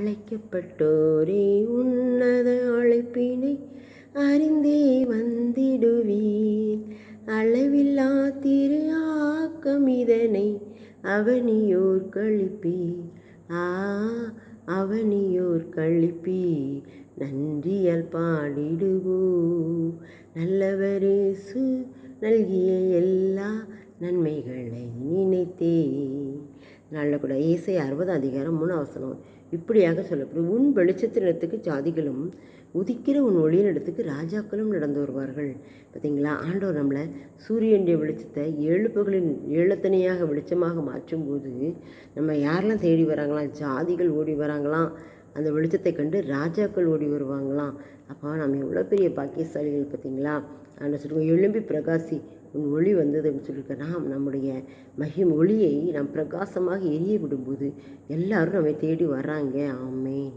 அழைக்கப்பட்டோரே உன்னத அழைப்பினை அறிந்தே வந்திடுவீர். அளவில்லா திரு ஆக்கம் இதனை அவனியோர் கழிப்பி ஆ அவனியோர் கழிப்பி நன்றியால் பாடிடுவோ. நல்லவரேசு நல்கிய எல்லா நன்மைகளை நினைத்தேன் நல்ல கூட ஏசை அறுபது அதிகாரம் மூணு அவசரம் இப்படியாக சொல்லப்படும். உன் வெளிச்சத்தினத்துக்கு ஜாதிகளும் உதிக்கிற உன் ஒளியினிடத்துக்கு ராஜாக்களும் நடந்து வருவார்கள். பார்த்தீங்களா? ஆண்டவர் நம்மளை சூரியனுடைய வெளிச்சத்தை எழுப்புகளின் ஏழத்தனையாக வெளிச்சமாக மாற்றும்போது நம்ம யாரெல்லாம் தேடி வராங்களாம்? ஜாதிகள் ஓடி வராங்களாம். அந்த வெளிச்சத்தை கண்டு ராஜாக்கள் ஓடி வருவாங்களாம். அப்போ நம்ம எவ்வளோ பெரிய பாக்கியசாலிகள் பார்த்தீங்களா? அப்படின்னு சொல்லுவோம் எழும்பி பிரகாசி உன் ஒளி வந்தது அப்படின்னு சொல்லியிருக்க நாம் நம்முடைய மகிம் ஒளியை நாம் பிரகாசமாக எரிய விடும்போது எல்லாரும் நம்மை தேடி வராங்க ஆமேன்.